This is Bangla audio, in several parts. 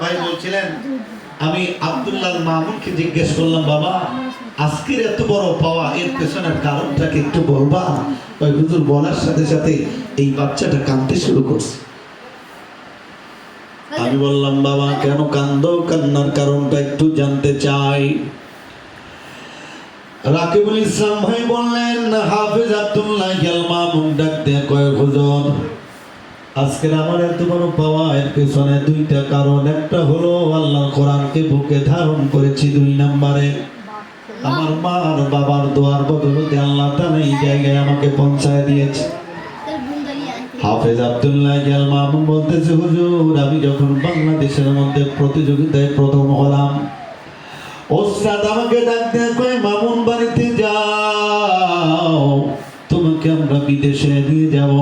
ভাই বলছিলেন, আমি আব্দুল্লাহ মামুনকে জিজ্ঞেস করলাম, বাবা, আজকের এত বড় পাওয়া, এর পেছনের কারণটাকে একটু বলবা? ওই হুজুর বলার সাথে সাথে এই বাচ্চাটা কাঁদতে শুরু করছে। আমি বললাম, বাবা, কেন কান্দ কান্নার কারণটা একটু জানতে চাই। রাকিবুল ইসলাম ভাই বললেন, হাফেজ আব্দুল্লাহ গেল মামুন ডাক দিয়ে কয়েক হুজুর আজকের আমার এত বড় পাওয়া এর পেছনে দুইটা কারণ। একটা হলো, আল্লাহ কোরআনকে বুকে ধারণ করেছি দুই নম্বরে। আমার মা আর বাবার দোয়ার বদলতে আল্লাহ তাআলা এই জায়গায় আমাকে পৌঁছায় দিয়েছে। হাফেজ আব্দুল্লাহ গেল মামুন বলতেছে, হুজুর, আমি যখন বাংলাদেশের মধ্যে প্রতিযোগিতায় প্রথম হলাম, ওস্তাদ আমাকে ডাক দিয়ে মামুন বাড়িতে যাও, তোমাকে আমরা বিদেশে নিয়ে যাব।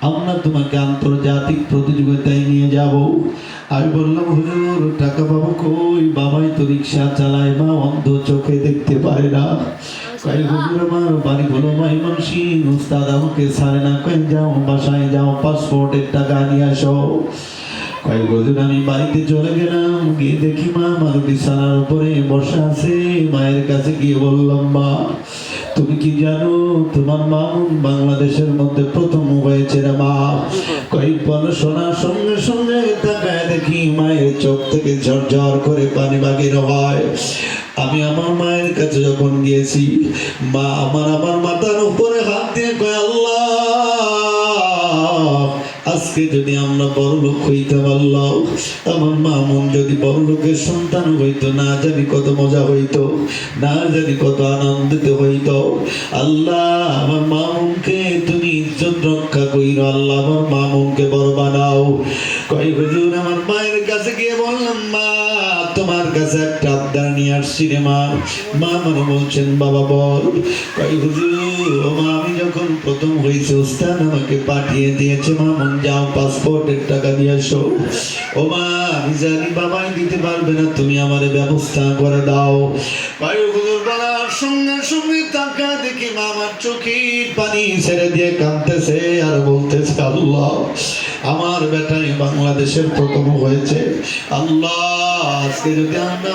আমরা তোমাকে আন্তর্জাতিক প্রতিযোগিতায় নিয়ে যাব। আমি বললাম, হুজুর, টাকা পাবো কই? বাবাই তো রিক্সা চালায়, মা অন্ধ চোখে দেখতে পারে না। কয়, হুজুর, আমার বাড়ি হলো উস্তাদ আমাকে সারে না। কয়, যাও, বাসায় যাও, পাসপোর্টের টাকা নিয়ে আসো। কয়েক বছর আমি বাড়িতে চলে গেলাম, গিয়ে দেখি মা আমার বিছানার উপরে বসে আছে। মায়ের কাছে গিয়ে বললাম, মা, তুমি কি জানো, তোমার মামুন বাংলাদেশের মধ্যে প্রথম হয়েছে রে মা। কয়েক বল শোনার সঙ্গে সঙ্গে তাকায় দেখি মায়ের চোখ থেকে ঝরঝর করে পানি বাগির হয়। আমি আমার মায়ের কাছে যখন গিয়েছি, মা আমার আমার মাথার উপরে হাত দিয়ে আজকে যদি আমরা বড় লোক হইতাম, আল্লাহ আমার মামুন যদি বড় লোকের সন্তান হইতো, না জানি কত মজা হইতো, না জানি কত আনন্দিত হইতো। আল্লাহ, আমার মামুনকে তুমি ইজ্জত রক্ষা কইর, আল্লাহ, আমার মামুনকে বড় বানাও। কই হুজুর, আমার মায়ের কাছে গিয়ে বললাম, মা, তোমার কাছে একটা আবদার নিয়ে আসছি রে মা। মা মানে বলছেন, বাবা, বল। কই হুজুর মা আমি যখন প্রথম হয়েছে উস্তাদ আমাকে পাঠিয়ে দিয়েছে, মামুন, যাও পাসপোর্টের টাকা দিয়ে আসো ও মা আমি জানি, বাবাই দিতে পারবে না, তুমি আমার ব্যবস্থা করে দাও। বায়ু হুজুর বলার সঙ্গে সঙ্গে টাকা দেখি মা চোখের পানি ছেড়ে দিয়ে কাঁদতেছে আর বলতেছে, আল্লাহ। আমার বেটাই বাংলাদেশের প্রথম হয়েছে। আল্লাহ, আজকে যদি আমরা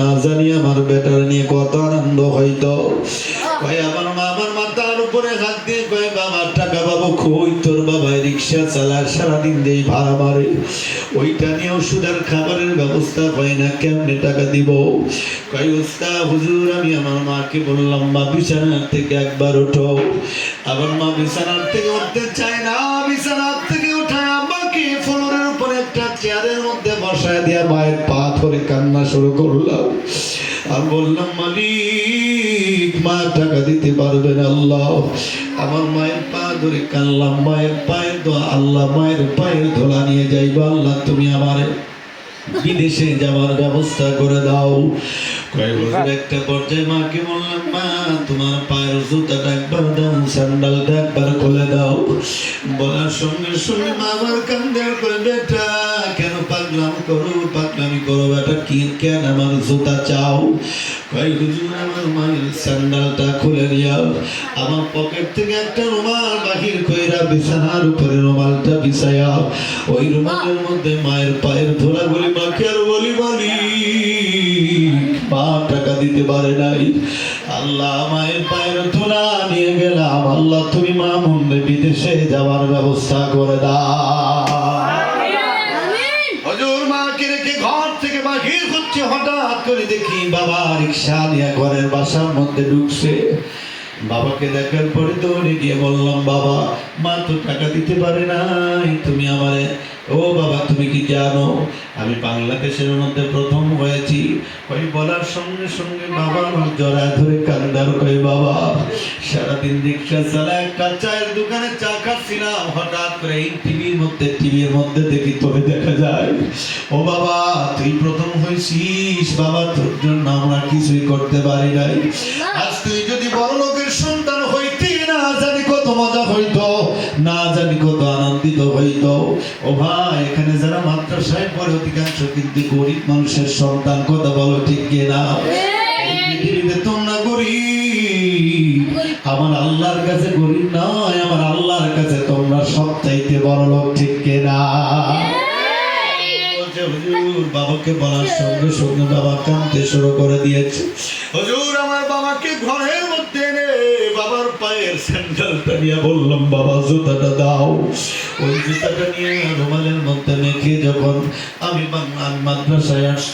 না জানি আমার বেটার নিয়ে কত আনন্দ হইতো। আমার মা আমার মাথার উপরে হাত দিয়ে বাবার টাকা তোর রিক্সা চালায়, সারাদিন ভাড়া মারে। ওইটা নিয়ে ওষুধের খাবারের ব্যবস্থা হয় না, কেমনে টাকা দিব? কয় উস্তা হুজুর, আমি আমার মাকে বললাম, মা, বিছানার থেকে একবার ওঠো। আবার মা বিছানার থেকে উঠতে চায় না। বিছানার থেকে উঠায় আমাকে ফ্লোরের উপরে একটা চেয়ারের মধ্যে বসায় দিয়া মায়ের পা ধরে কান্না শুরু করলাম। আর বললাম, মালিক, মা টাকা দিতে পারবেন আল্লাহ। আমার মায়ের পা ধরে কানলাম মায়ের পায়ের দোয়া, আল্লাহ মায়ের পায়ের ধোলা নিয়ে যাইবা, আল্লাহ, তুমি আমার বিদেশে যাওয়ার ব্যবস্থা করে দাও। কয়েক খুলে দাও। আমার জুতা চাও? স্যান্ডালটা খুলে দিয়াও। আমার পকেট থেকে একটা রুমাল বাহির কইরা বিছানার উপরে রুমালটা বিছায়া ওই রুমালের মধ্যে মায়ের পায়ের ধুলাগুলি মাকে আর বলি বলি। মা টাকা দিতে পারে নাই। আল্লাহ মায়ের পায়ের ধুলা নিয়ে গেলাম। আল্লাহ, তুমি মা মুন্ডে বিদেশে যাওয়ার ব্যবস্থা করে দাও। রেখে ঘর থেকে বাহির হচ্ছে, হঠাৎ করে দেখি বাবা রিক্সা নিয়ে ঘরের বাসার মধ্যে ঢুকছে। বাবাকে দেখার পরে দৌড়ে গিয়ে বললাম, বাবা, মা তো টাকা দিতে পারে নাই। তুমি আমারে ও বাবা, তুমি কি জানো আমি বাংলাদেশের মধ্যে প্রথম হয়েছি? ওই বলার সঙ্গে সঙ্গে বাবা আমার জড়ায় ধরে কান্দার কই বাবা, সারাদিন রিক্সা চালা, একটা চায়ের দোকানে চা খাচ্ছিলাম। হঠাৎ করে এই টিভির মধ্যে টিভির মধ্যে দেখি তোরে দেখা যায়। ও বাবা, তুই প্রথম হয়েছিস? বাবা, তোর জন্য আমরা কিছুই করতে পারি নাই। আজ তুই আনন্দিত ও ভাই এখানে যারা মাদ্রাসায় পড়ে অধিকাংশ কিন্তু গরিব মানুষের সন্তান। কথা বলো ঠিক না পৃথিবীতে তোমরা গরিব। আমার আল্লাহর কাছে গরিব নয় আমার আল্লাহর কাছে তোমরা সব চাইতে বড় লোক ঠিক না হুজুর বাবাকে বলার সঙ্গে সঙ্গে বাবা কাঁদতে শুরু করে দিয়েছে। হুজুর, আমার বাবাকে ঘরের মধ্যে এনে বাবার পায়ের স্যান্ডেলটা নিয়ে বললাম, বাবা, জুতাটা দাও। ওই জুতাটা নিয়ে রুমালের মধ্যে মেখে যখন আমি বাং- আমি মাদ্রাসায় আস,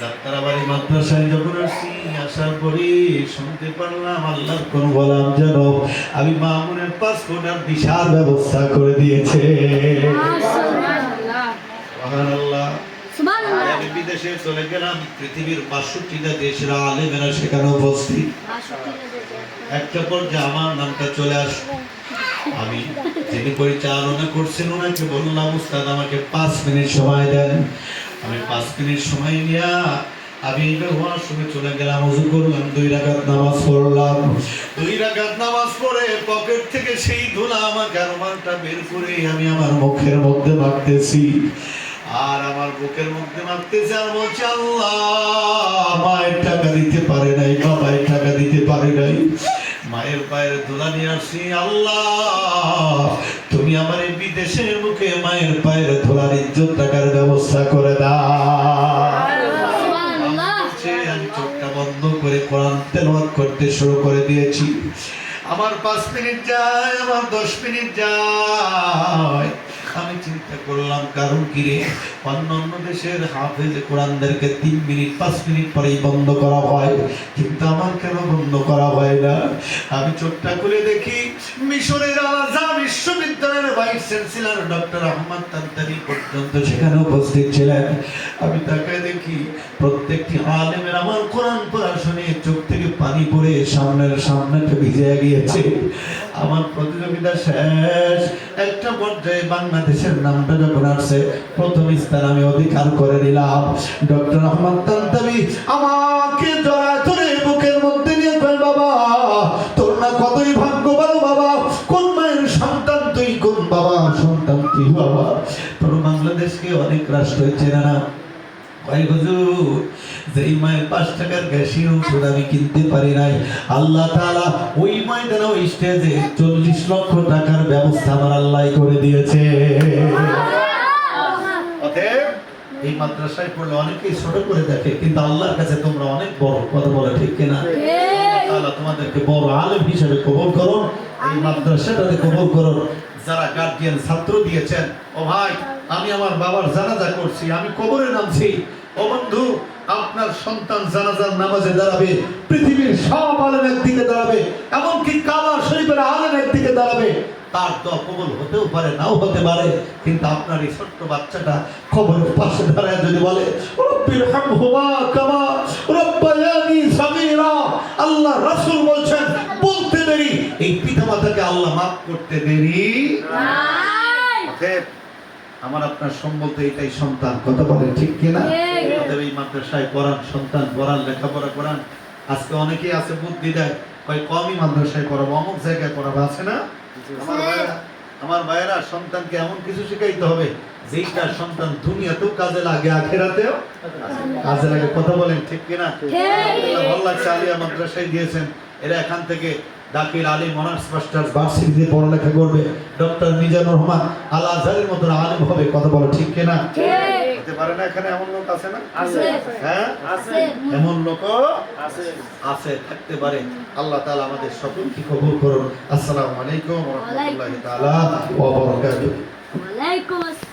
যাত্রাবাড়ি মাদ্রাসায় যখন আসছি আসার পরে শুনতে পারলাম, আল্লাহর কোন গোলাম যেন আমি মামুনের পাসপোর্টের বিশাল ব্যবস্থা করে দিয়েছে। সুবহানাল্লাহ। আমি বিদেশে চলে গেলাম পৃথিবীর বাষট্টিটা দেশের আলেমেরা সেখানে উপস্থিত। একটা পর্যায়ে আমার নামটা চলে আস আমি যিনি পরিচালনা করছেন ওনাকে বললাম উস্তাদ আমাকে পাঁচ মিনিট সময় দেন। আমি পাঁচ মিনিট সময় নিয়ে আমি হওয়ার সময় চলে গেলাম উজু করলাম দুই রাকাত নামাজ পড়লাম। দুই রাকাত নামাজ পড়ে পকেট থেকে সেই ধুলা আমার গারমানটা বের করে আমি আমার মুখের মধ্যে মাখতেছি। আর আমার বুকের মধ্যে মারতেছে আর বলছে আল্লাহ মায়ের টাকা দিতে পারে নাই বাবাই টাকা দিতে পারে নাই। মায়ের পায়ের দোলা নিয়ে আসছি আল্লাহ তুমি আমার এই বিদেশের মুখে মায়ের পায়ের ধোলার ইজ্জত টাকার ব্যবস্থা করে দাও। চোখটা বন্ধ করে কোরআন তেলাওয়াত করতে শুরু করে দিয়েছি। আমার পাঁচ মিনিট যায় আমার দশ মিনিট যায়। আমি করলাম, কারণ কি রে? অন্য অন্য দেশের হাফেজ কোরআনদেরকে তিন মিনিট, পাঁচ মিনিট পরেই বন্ধ করা হয়, কিন্তু আমার কেন বন্ধ করা হয় না? আমি চোখটা খুলে দেখি, মিশরের আলাদা বিশ্ববিদ্যালয়ের vice chancellor doctor Ahmad Tantari পর্যন্ত সেখানে উপস্থিত ছিলেন। আমি তাকে দেখি, প্রত্যেকটি আলেমের আমার কোরআন পড়া শুনে চোখ থেকে পানি পড়ে সামনের সামনেটা ভিজে গিয়েছে। আমার প্রতিযোগিতা শেষ। একটা পর্যায়ে বাংলাদেশের নামটা যখন আসছে প্রথম স্থান আমি অধিকার করে নিলাম। ডক্টর আহমদ তান্তাবি আমাকে জড়া ধরে বুকের মধ্যে নিয়ে কয় বাবা, তোর না কতই ভাগ্য ভালো বাবা? কোন মায়ের সন্তান তুই, কোন বাবা সন্তান তুই বাবা? তোর বাংলাদেশকে অনেক রাষ্ট্র চেনে না। ভাই হুজুর যেই মায়ের পাঁচ টাকার গ্যাসের ওষুধ আমি কিনতে পারি নাই। আল্লাহ তাআলা ওই ময়দানে ওই স্টেজে চল্লিশ লক্ষ টাকার ব্যবস্থা আমার আল্লাহ করে দিয়েছে। অতএব এই মাদ্রাসায় পড়লে অনেকেই ছোট করে দেখে কিন্তু আল্লাহর কাছে তোমরা অনেক বড় কথা বলে ঠিক কিনা? আল্লাহ তোমাদেরকে বড় আলেম হিসেবে কবুল করুন এই মাদ্রাসাটাতে কবুল করুন। যারা গার্ডিয়ান ছাত্র দিয়েছেন ও ভাই আমি আমার বাবার জানাজা করছি আমি কবরে নামছি। ও বন্ধু আপনার সন্তান জানাজার নামাজে দাঁড়াবে পৃথিবীর সব আলেমের দিকে দাঁড়াবে এমনকি কাবা শরীফের আলেমের দিকে দাঁড়াবে। তার তো কবুল হতেও পারে নাও হতে পারে কিন্তু আপনার এই ছোট্ট বাচ্চাটা খবরের পাশে দাঁড়ায় যদি বলে রব্বির হামহুমা কামা রব্বায়ানি সাগীরা। আল্লাহ রাসূল বলছেন বলতে দেরি। এই পিতামাতাকে আল্লাহ মাফ করতে দেরি। অতএব আমার আপনার সম্বল তো এটাই সন্তান কথা বলে ঠিক কিনা। অতএব এই মাদ্রাসায় পড়ান সন্তান পড়ান লেখাপড়া করান। আজকে অনেকেই আছে বুদ্ধি দেয় কয় কমই মাদ্রাসায় পড়াবো অমুক জায়গায় পড়াবো আছে না? আমার ভাইয়েরা আমার ভাইয়েরা সন্তানকে এমন কিছু শিখাইতে হবে যেইটা সন্তান দুনিয়াতেও কাজে লাগে আখেরাতেও কাজে লাগে। কথা বলেন ঠিক কিনা? আল্লাহ ভালো লাগছে আলিয়া মাদ্রাসায় দিয়েছেন এরা এখান থেকে দাখিল আলিম অনার্স মাস্টার্স ভার্সিটিতে পড়ালেখা করবে। ডক্টর মিজানুর রহমান আল আজহারের মতন আলিম হবে। কথা বলো ঠিক কিনা হতে পারে না এখানে এমন লোক আছে না? আছে। হ্যাঁ? আছে। এমন লোক আছে। আছে থাকতে পারে। আল্লাহ তাআলা আমাদের সকলকে কবুল করুন। আসসালামু আলাইকুম ওয়া রাহমাতুল্লাহি তাআলা ওয়া বারাকাতুহু। ওয়ালাইকুম আসসালাম।